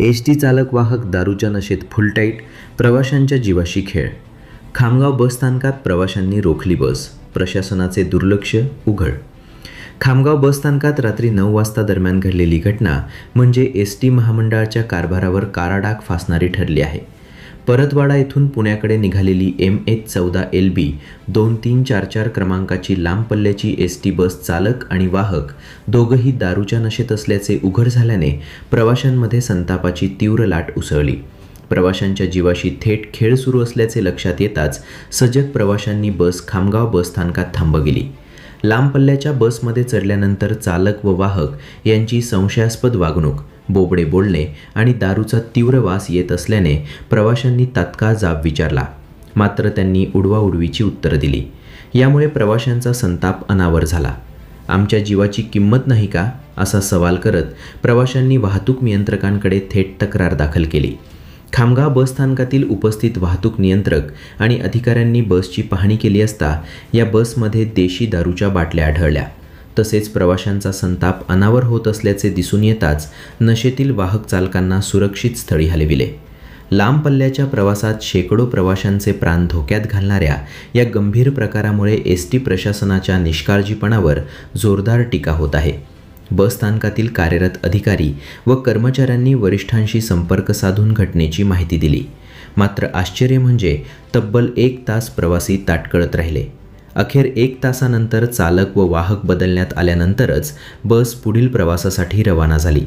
S T चालक वाहक दारूच्या नशेत फुलटाईट प्रवाशांच्या जीवाशी खेळ. खामगाव बसस्थानकात प्रवाशांनी रोखली बस प्रशासनाचे दुर्लक्ष उघड. खामगाव बसस्थानकात रात्री नऊ वाजता दरम्यान घडलेली घटना म्हणजे एस टी महामंडळाच्या कारभारावर काराडाग फासणारी ठरली आहे. परतवाडा येथून पुण्याकडे निघालेली एम एच चौदा एल बी दोन तीन चार चार क्रमांकाची लांब पल्ल्याची एस टी बस चालक आणि वाहक दोघंही दारूच्या नशेत असल्याचे उघड झाल्याने प्रवाशांमध्ये संतापाची तीव्र लाट उसळली. प्रवाशांच्या जीवाशी थेट खेळ सुरू असल्याचे लक्षात येताच सजग प्रवाशांनी बस खामगाव बसस्थानकात थांबविली. लांब पल्ल्याच्या बसमध्ये चढल्यानंतर चालक व वाहक यांची संशयास्पद वागणूक बोबडे बोलणे आणि दारूचा तीव्र वास येत असल्याने प्रवाशांनी तात्काळ जाब विचारला. मात्र त्यांनी उडवाउडवीची उत्तरं दिली. यामुळे प्रवाशांचा संताप अनावर झाला. आमच्या जीवाची किंमत नाही का? असा सवाल करत प्रवाशांनी वाहतूक नियंत्रकांकडे थेट तक्रार दाखल केली. खामगाव बसस्थानकातील उपस्थित वाहतूक नियंत्रक आणि अधिकाऱ्यांनी बसची पाहणी केली असता या बसमध्ये देशी दारूच्या बाटल्या आढळल्या. तसेच प्रवाशांचा संताप अनावर होत असल्याचे दिसून येताच नशेतील वाहक चालकांना सुरक्षित स्थळी हलविले. लांब पल्ल्याच्या प्रवासात शेकडो प्रवाशांचे प्राण धोक्यात घालणाऱ्या या गंभीर प्रकारामुळे एस टी प्रशासनाच्या निष्काळजीपणावर जोरदार टीका होत आहे. बसस्थानकातील कार्यरत अधिकारी व कर्मचाऱ्यांनी वरिष्ठांशी संपर्क साधून घटनेची माहिती दिली. मात्र आश्चर्य म्हणजे तब्बल एक तास प्रवासी ताटकळत राहिले. अखेर एक तासानंतर चालक व वाहक बदलण्यात आल्यानंतरच बस पुढील प्रवासासाठी रवाना झाली.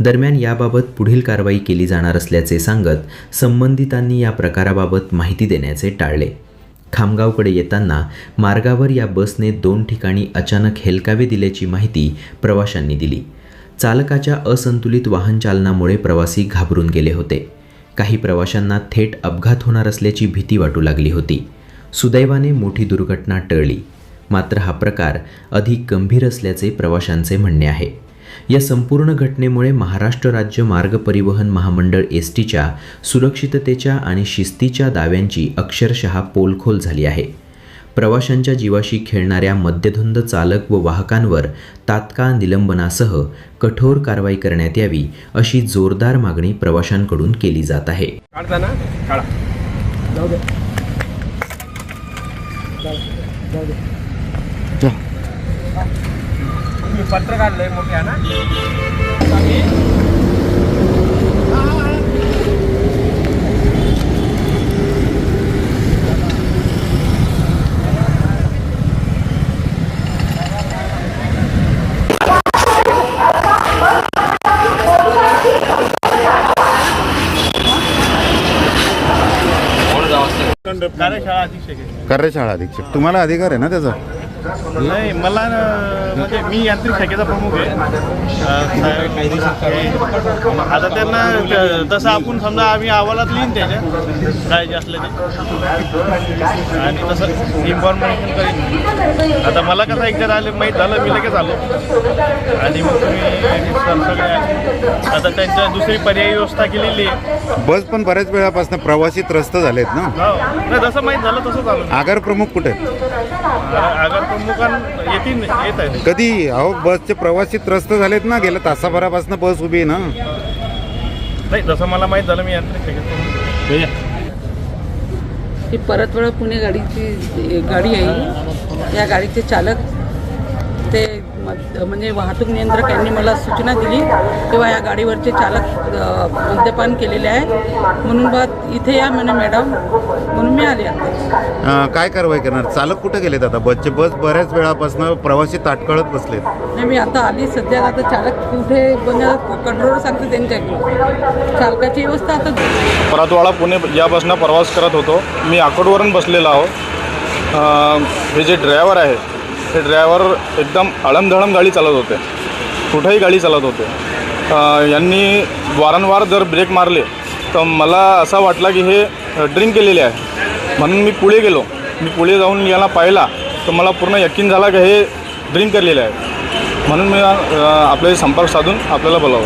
दरम्यान याबाबत पुढील कारवाई केली जाणार असल्याचे सांगत संबंधितांनी या प्रकाराबाबत माहिती देण्याचे टाळले. खामगावकडे येताना मार्गावर या बसने दोन ठिकाणी अचानक हेलकावे दिल्याची माहिती प्रवाशांनी दिली. चालकाच्या असंतुलित वाहन चालनामुळे प्रवासी घाबरून गेले होते. काही प्रवाशांना थेट अपघात होणार असल्याची भीती वाटू लागली होती. सुदैवाने मोठी दुर्घटना टळली. मात्र हा प्रकार अधिक गंभीर असल्याचे प्रवाशांचे म्हणणे आहे. या संपूर्ण घटनेमुळे महाराष्ट्र राज्य मार्ग परिवहन महामंडळ एस टीच्या सुरक्षिततेच्या आणि शिस्तीच्या दाव्यांची अक्षरशः पोलखोल झाली आहे. प्रवाशांच्या जीवाशी खेळणाऱ्या मद्यधुंद चालक व वाहकांवर तात्काळ निलंबनासह कठोर कारवाई करण्यात यावी अशी जोरदार मागणी प्रवाशांकडून केली जात आहे. काढता ना काढा तुम्ही पत्र काढलंय मोठ्या ना कार्यशाळा अधीक्षक आहे. कार्यशाळा अधीक्षक तुम्हाला अधिकार आहे ना त्याचा नाही मला म्हणजे मी यांत्रिक शाखेचा प्रमुख आहे. आता त्यांना तसं आपण समजा आम्ही अहवालात लिहिन त्याच्या काय जे असलं ते. आणि तसं इन्फॉर्मेशन करीन. आता मला कसं एकदा आले माहीत झालं मी लगेच आलो. आणि मग तुम्ही सगळे आता त्यांच्या दुसरी पर्यायी व्यवस्था केलेली आहे. बस पण बऱ्याच वेळापासून प्रवासी त्रस्त झालेत ना? हो. नाही जसं माहीत झालं तसंच आलो. आगार प्रमुख कुठे? प्रमुखां येतील येत कधी? अहो बसचे प्रवासी त्रस्त झालेत ना गेल्या तासाभरापासून बस उभी आहे ना. नाही जसं मला माहीत झालं मी यांत्रिक ही परतवाडा पुणे गाडीची गाडी आहे या गाडीचे चालक म्हणजे वाहतूक नियंत्रक यांनी मला सूचना दिली तेव्हा या गाडीवरचे चालक मद्यपान केलेले आहे म्हणून बा इथे या म्हणे मॅडम. म्हणून मी आले आता. काय कारवाई करणार? चालक कुठे गेलेत आता? बसचे बस बऱ्याच वेळापासून प्रवासी ताटकळत बसलेत. नाही मी आता आली. सध्या आता चालक कुठे म्हणजे कंट्रोलर सांगते त्यांच्याकडे चालकाची व्यवस्था आता परतवाडा पुणे या बसनं प्रवास करत होतो. मी आकोटवरून बसलेलो आहो. हे जे ड्रायव्हर आहे हे ड्रायव्हर एकदम अळमधळम गाडी चालवत होते. कुठेही गाडी चालवत होते. यांनी वारंवार जर ब्रेक मारले तर मला असा वाटला की हे ड्रिंक केलेले आहे. म्हणून मी पुढे गेलो. मी पुढे जाऊन याला पाहिला तर मला पूर्ण यकीन झाला की हे ड्रिंक केलेले आहे. म्हणून मी आपले संपर्क साधून आपल्याला बोलावं.